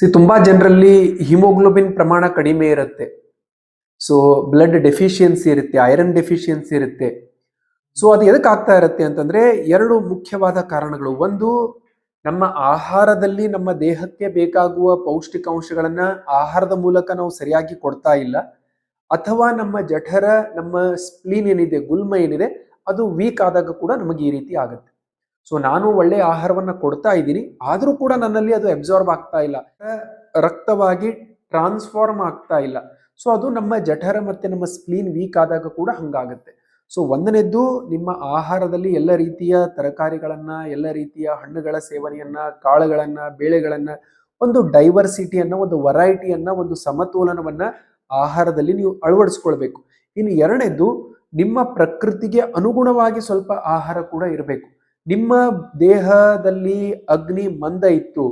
C ತುಂಬಾ ಜನರಲ್ಲಿ haemoglobin ಪ್ರಮಾಣ ಕಡಿಮೆ ಇರುತ್ತೆ. ಸೊ ಬ್ಲಡ್ ಡೆಫಿಷಿಯನ್ಸಿ ಇರುತ್ತೆ ಐರನ್ ಡೆಫಿಷಿಯನ್ಸಿ ಇರುತ್ತೆ. ಸೊ ಅದು ಎದಕ್ಕೆ ಆಗ್ತಾ ಇರುತ್ತೆ ಅಂತಂದ್ರೆ, ಎರಡು ಮುಖ್ಯವಾದ ಕಾರಣಗಳು. ಒಂದು, ನಮ್ಮ ಆಹಾರದಲ್ಲಿ ನಮ್ಮ ದೇಹಕ್ಕೆ ಬೇಕಾಗುವ ಪೌಷ್ಟಿಕಾಂಶಗಳನ್ನ ಆಹಾರದ ಮೂಲಕ ನಾವು ಸರಿಯಾಗಿ ಕೊಡ್ತಾ ಇಲ್ಲ. ಅಥವಾ ನಮ್ಮ ಜಠರ, ನಮ್ಮ ಸ್ಪ್ಲೀನ್ ಏನಿದೆ, ಗುಲ್ಮ ಏನಿದೆ, ಅದು ವೀಕ್ ಆದಾಗ ಕೂಡ ನಮಗೆ ಈ ರೀತಿ ಆಗುತ್ತೆ. ಸೊ ನಾನು ಒಳ್ಳೆ ಆಹಾರವನ್ನು ಕೊಡ್ತಾ ಇದ್ದೀನಿ. ಆದರೂ ಕೂಡ ನನ್ನಲ್ಲಿ ಅದು ಅಬ್ಸಾರ್ಬ್ ಆಗ್ತಾ ಇಲ್ಲ. ರಕ್ತವಾಗಿ ಟ್ರಾನ್ಸ್ಫಾರ್ಮ್ ಆಗ್ತಾ ಇಲ್ಲ. ಸೊ ಅದು ನಮ್ಮ ಜಠರ ಮತ್ತು ನಮ್ಮ ಸ್ಪ್ಲೀನ್ ವೀಕ್ ಆದಾಗ ಕೂಡ ಹಂಗಾಗುತ್ತೆ. ಸೊ ಒಂದನೇದ್ದು ನಿಮ್ಮ ಆಹಾರದಲ್ಲಿ ಎಲ್ಲ ರೀತಿಯ ತರಕಾರಿಗಳನ್ನು, ಎಲ್ಲ ರೀತಿಯ ಹಣ್ಣುಗಳ ಸೇವನೆಯನ್ನು, ಕಾಳುಗಳನ್ನು, ಬೇಳೆಗಳನ್ನು, ಒಂದು ಡೈವರ್ಸಿಟಿಯನ್ನು ಒಂದು ವೆರೈಟಿಯನ್ನು ಒಂದು ಸಮತೋಲನವನ್ನು ಆಹಾರದಲ್ಲಿ ನೀವು ಅಳವಡಿಸ್ಕೊಳ್ಬೇಕು. ಇನ್ನು ಎರಡನೇದ್ದು ನಿಮ್ಮ ಪ್ರಕೃತಿಗೆ ಅನುಗುಣವಾಗಿ ಸ್ವಲ್ಪ ಆಹಾರ ಕೂಡ ಇರಬೇಕು. ನಿಮ್ಮ ದೇಹದಲ್ಲಿ ಅಗ್ನಿ ಮಂದ ಇತ್ತು.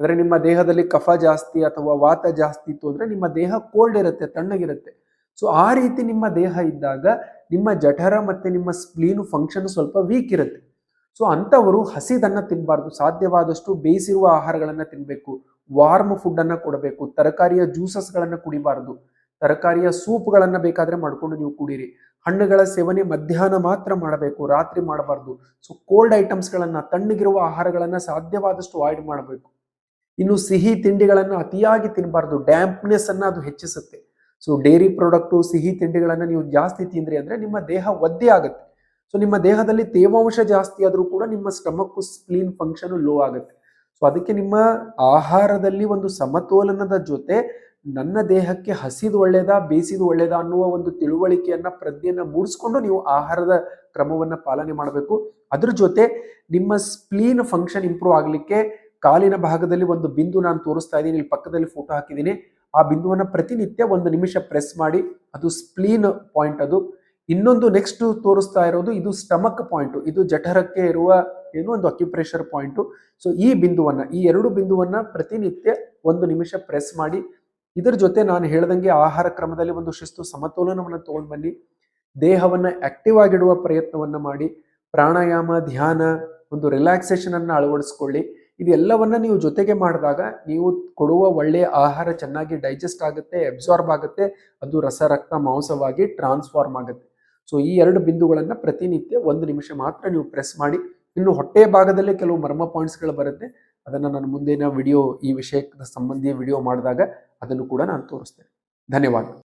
ಅಂದ್ರೆ ನಿಮ್ಮ ದೇಹದಲ್ಲಿ ಕಫ ಜಾಸ್ತಿ ಅಥವಾ ವಾತ ಜಾಸ್ತಿ ಇತ್ತು ಅಂದ್ರೆ ನಿಮ್ಮ ದೇಹ ಕೋಲ್ಡ್ ಇರುತ್ತೆ, ತಣ್ಣಗಿರುತ್ತೆ. ಸೊ ಆ ರೀತಿ ನಿಮ್ಮ ದೇಹ ಇದ್ದಾಗ ನಿಮ್ಮ ಜಠರ ಮತ್ತೆ ನಿಮ್ಮ ಸ್ಪ್ಲೀನು ಫಂಕ್ಷನ್ ಸ್ವಲ್ಪ ವೀಕ್ ಇರುತ್ತೆ. ಸೊ ಅಂಥವರು ಹಸಿದನ್ನ ತಿನ್ನಬಾರ್ದು ಸಾಧ್ಯವಾದಷ್ಟು ಬೇಯಿಸಿರುವ ಆಹಾರಗಳನ್ನು ತಿನ್ನಬೇಕು ವಾರ್ಮ್ ಫುಡ್ ಅನ್ನ ಕೊಡಬೇಕು, ತರಕಾರಿಯ ಜ್ಯೂಸಸ್ಗಳನ್ನು ಕುಡಿಬಾರ್ದು. ತರಕಾರಿಯ ಸೂಪ್ಗಳನ್ನು ಬೇಕಾದರೆ ಮಾಡ್ಕೊಂಡು ನೀವು ಕುಡೀರಿ. ಹಣ್ಣುಗಳ ಸೇವನೆ ಮಧ್ಯಾಹ್ನ ಮಾತ್ರ ಮಾಡಬೇಕು, ರಾತ್ರಿ ಮಾಡಬಾರ್ದು. ಸೊ ಕೋಲ್ಡ್ ಐಟಮ್ಸ್ಗಳನ್ನು ತಣ್ಣಗಿರುವ ಆಹಾರಗಳನ್ನು ಸಾಧ್ಯವಾದಷ್ಟು ಅವಾಯ್ಡ್ ಮಾಡಬೇಕು. ಇನ್ನು ಸಿಹಿ ತಿಂಡಿಗಳನ್ನು ಅತಿಯಾಗಿ ತಿನ್ನಬಾರ್ದು ಡ್ಯಾಂಪ್ನೆಸ್ ಅನ್ನು ಅದು ಹೆಚ್ಚಿಸುತ್ತೆ. ಸೊ ಡೈರಿ ಪ್ರಾಡಕ್ಟು ಸಿಹಿ ತಿಂಡಿಗಳನ್ನು ನೀವು ಜಾಸ್ತಿ ತಿಂದ್ರಿ ಅಂದರೆ ನಿಮ್ಮ ದೇಹ ಒದ್ದೆ ಆಗುತ್ತೆ. ಸೊ ನಿಮ್ಮ ದೇಹದಲ್ಲಿ ತೇವಾಂಶ ಜಾಸ್ತಿ ಆದರೂ ಕೂಡ ನಿಮ್ಮ ಸ್ಟಮಕ್ ಸ್ಪ್ಲೀನ್ ಫಂಕ್ಷನ್ ಲೋ ಆಗುತ್ತೆ. ಸೊ ಅದಕ್ಕೆ ನಿಮ್ಮ ಆಹಾರದಲ್ಲಿ ಒಂದು ಸಮತೋಲನದ ಜೊತೆ ನನ್ನ ದೇಹಕ್ಕೆ ಹಸಿದು ಒಳ್ಳೇದಾ ಬೇಯಿಸಿದು ಒಳ್ಳೇದಾ ಅನ್ನುವ ಒಂದು ತಿಳುವಳಿಕೆಯನ್ನ, ಪ್ರಜ್ಞೆಯನ್ನ ಮೂಡಿಸ್ಕೊಂಡು ನೀವು ಆಹಾರದ ಕ್ರಮವನ್ನ ಪಾಲನೆ ಮಾಡಬೇಕು. ಅದ್ರ ಜೊತೆ ನಿಮ್ಮ ಸ್ಪ್ಲೀನ್ ಫಂಕ್ಷನ್ ಇಂಪ್ರೂವ್ ಆಗಲಿಕ್ಕೆ ಕಾಲಿನ ಭಾಗದಲ್ಲಿ ಒಂದು ಬಿಂದು ನಾನು ತೋರಿಸ್ತಾ ಇದ್ದೀನಿ, ಇಲ್ಲಿ ಪಕ್ಕದಲ್ಲಿ ಫೋಟೋ ಹಾಕಿದ್ದೀನಿ. ಆ ಬಿಂದುವನ್ನು ಪ್ರತಿನಿತ್ಯ ಒಂದು ನಿಮಿಷ ಪ್ರೆಸ್ ಮಾಡಿ, ಅದು ಸ್ಪ್ಲೀನ್ ಪಾಯಿಂಟ್ ಅದು. ಇನ್ನೊಂದು ನೆಕ್ಸ್ಟ್ ತೋರಿಸ್ತಾ ಇರೋದು, ಇದು ಸ್ಟಮಕ್ ಪಾಯಿಂಟ್ ಇದು ಜಠರಕ್ಕೆ ಇರುವ ಏನು, ಒಂದು ಅಕ್ಯುಪ್ರೆಷರ್ ಪಾಯಿಂಟ್ ಸೊ ಈ ಬಿಂದುವನ್ನು, ಈ ಎರಡು ಬಿಂದುವನ್ನು ಪ್ರತಿನಿತ್ಯ ಒಂದು ನಿಮಿಷ ಪ್ರೆಸ್ ಮಾಡಿ ಇದರ ಜೊತೆ ನಾನು ಹೇಳ್ದಂಗೆ ಆಹಾರ ಕ್ರಮದಲ್ಲಿ ಒಂದು ಶಿಸ್ತು ಸಮತೋಲನವನ್ನು ತಗೊಂಡು ಬನ್ನಿ. ದೇಹವನ್ನು ಆಕ್ಟಿವ್ ಆಗಿಡುವ ಪ್ರಯತ್ನವನ್ನು ಮಾಡಿ. ಪ್ರಾಣಾಯಾಮ, ಧ್ಯಾನ, ಒಂದು ರಿಲ್ಯಾಕ್ಸೇಷನ್ ಅನ್ನು ಅಳವಡಿಸ್ಕೊಳ್ಳಿ. ಇದೆಲ್ಲವನ್ನ ನೀವು ಜೊತೆಗೆ ಮಾಡಿದಾಗ ನೀವು ಕೊಡುವ ಒಳ್ಳೆಯ ಆಹಾರ ಚೆನ್ನಾಗಿ ಡೈಜೆಸ್ಟ್ ಆಗುತ್ತೆ ಅಬ್ಸಾರ್ಬ್ ಆಗುತ್ತೆ. ಅದು ರಸ, ರಕ್ತ, ಮಾಂಸವಾಗಿ ಟ್ರಾನ್ಸ್ಫಾರ್ಮ್ ಆಗುತ್ತೆ. ಸೊ ಈ ಎರಡು ಬಿಂದುಗಳನ್ನ ಪ್ರತಿನಿತ್ಯ ಒಂದು ನಿಮಿಷ ಮಾತ್ರ ನೀವು ಪ್ರೆಸ್ ಮಾಡಿ. ಇನ್ನು ಹೊಟ್ಟೆ ಭಾಗದಲ್ಲಿ ಕೆಲವು ಮರ್ಮ ಪಾಯಿಂಟ್ಸ್ಗಳು ಬರುತ್ತೆ. ಅದನ್ನು ನಾನು ಮುಂದಿನ ವಿಡಿಯೋ ಈ ವಿಷಯಕ್ಕೆ ಸಂಬಂಧಿ ವಿಡಿಯೋ ಮಾಡಿದಾಗ ಅದನ್ನು ಕೂಡ ನಾನು ತೋರಿಸ್ತೇನೆ. ಧನ್ಯವಾದ.